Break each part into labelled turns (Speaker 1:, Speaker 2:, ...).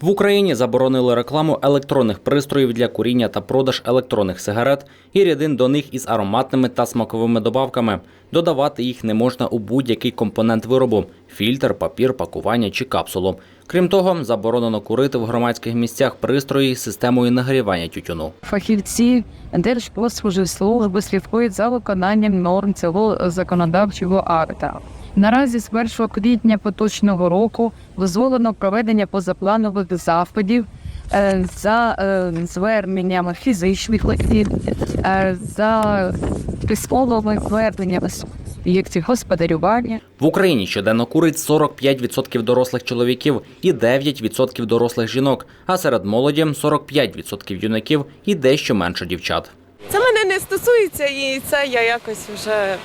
Speaker 1: В Україні заборонили рекламу електронних пристроїв для куріння та продаж електронних сигарет і рідин до них із ароматними та смаковими добавками. Додавати їх не можна у будь-який компонент виробу фільтр, папір, пакування чи капсулу. Крім того, заборонено курити в громадських місцях пристрої з системою нагрівання тютюну.
Speaker 2: Фахівці Держпродспоживслужби слідкують за виконанням норм цього законодавчого акта. Наразі з 1 квітня поточного року дозволено проведення позапланових заходів е, за е, зверненнями фізичних осіб, е, за письмовими зверненнями суб'єктів господарювання.
Speaker 1: В Україні щоденно курить 45% дорослих чоловіків і 9% дорослих жінок, а серед молоді 45% юнаків і дещо менше дівчат.
Speaker 3: Це мене не стосується, і це я якось вже.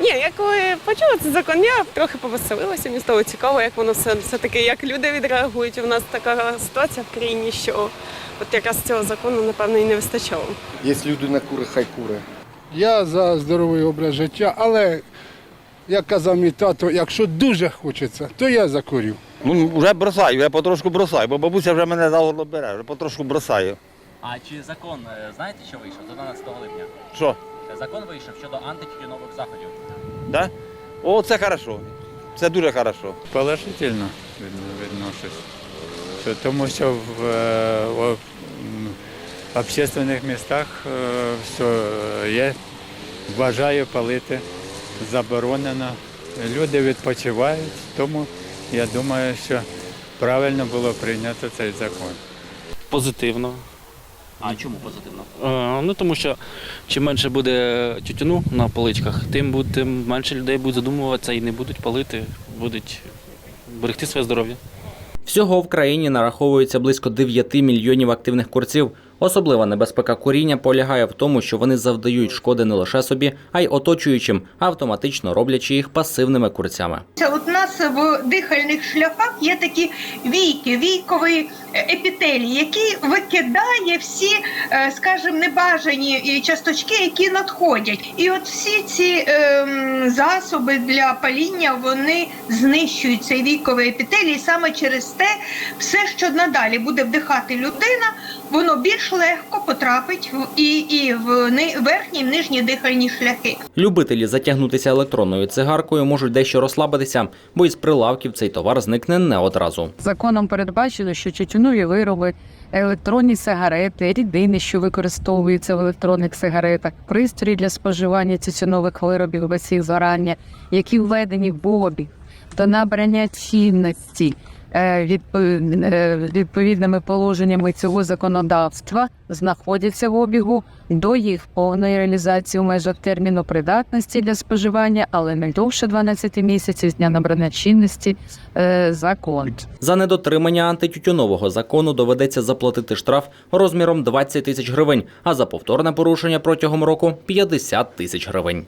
Speaker 3: Ні, я коли почула цей закон, я трохи повеселилася. Мені стало цікаво, як воно все, все таки, як люди відреагують. У нас така ситуація в країні, що от якраз цього закону, напевно, і не вистачало.
Speaker 4: Якщо людина кури, хай кури.
Speaker 5: Я за здоровий образ життя, але як казав мій тато, якщо дуже хочеться, то я закурю.
Speaker 6: Ну, вже бросаю, я потрошку бросаю, бо бабуся вже мене за горло бере, вже потрошку бросаю.
Speaker 1: А чи закон е, знаєте, що вийшов до 12 липня?
Speaker 6: Що?
Speaker 1: Закон вийшов щодо антитютюнових заходів.
Speaker 6: Да? О, це хорошо. Це дуже хорошо.
Speaker 7: Положительно відношусь. Тому що в, е, о- м, общественних містах е, все є. Вважаю палити заборонено. Люди відпочивають, тому я думаю, що правильно було прийнято цей закон.
Speaker 8: Позитивно.
Speaker 1: А чому позитивно?
Speaker 8: Е, Ну тому що чим менше буде тютюну на поличках, тим, буде, тим менше людей будуть задумуватися і не будуть палити, будуть берегти своє здоров'я.
Speaker 1: Всього в країні нараховується близько 9 мільйонів активних курців. Особлива небезпека куріння полягає в тому, що вони завдають шкоди не лише собі, а й оточуючим, автоматично роблячи їх пасивними курцями.
Speaker 9: Нас в дихальних шляхах є такі війки, війкові епітелій, які викидає всі, е, скажімо, небажані е, часточки, які надходять. І от всі ці ем, засоби для паління вони знищують цей війковий епітелій. Саме через те, все, що надалі буде вдихати людина, воно більш легко потрапить в і, і в верхні, і в нижні дихальні шляхи.
Speaker 1: Любителі затягнутися електронною цигаркою можуть дещо розслабитися, бо із прилавків цей товар зникне не одразу.
Speaker 2: Законом передбачено, що тютюнові вироби, електронні сигарети, рідини, що використовуються в електронних сигаретах, пристрої для споживання тютюнових виробів без їх згорання, які введені в обіг до набрання чинності е, е, відповідними положеннями цього законодавства знаходяться в обігу до їх повної реалізації у межах терміну придатності для споживання, але не довше 12 місяців з дня набрання чинності е, закон.
Speaker 1: За недотримання антитютюнового закону доведеться заплатити штраф розміром 20 тисяч гривень, а за повторне порушення протягом року 50 тисяч гривень.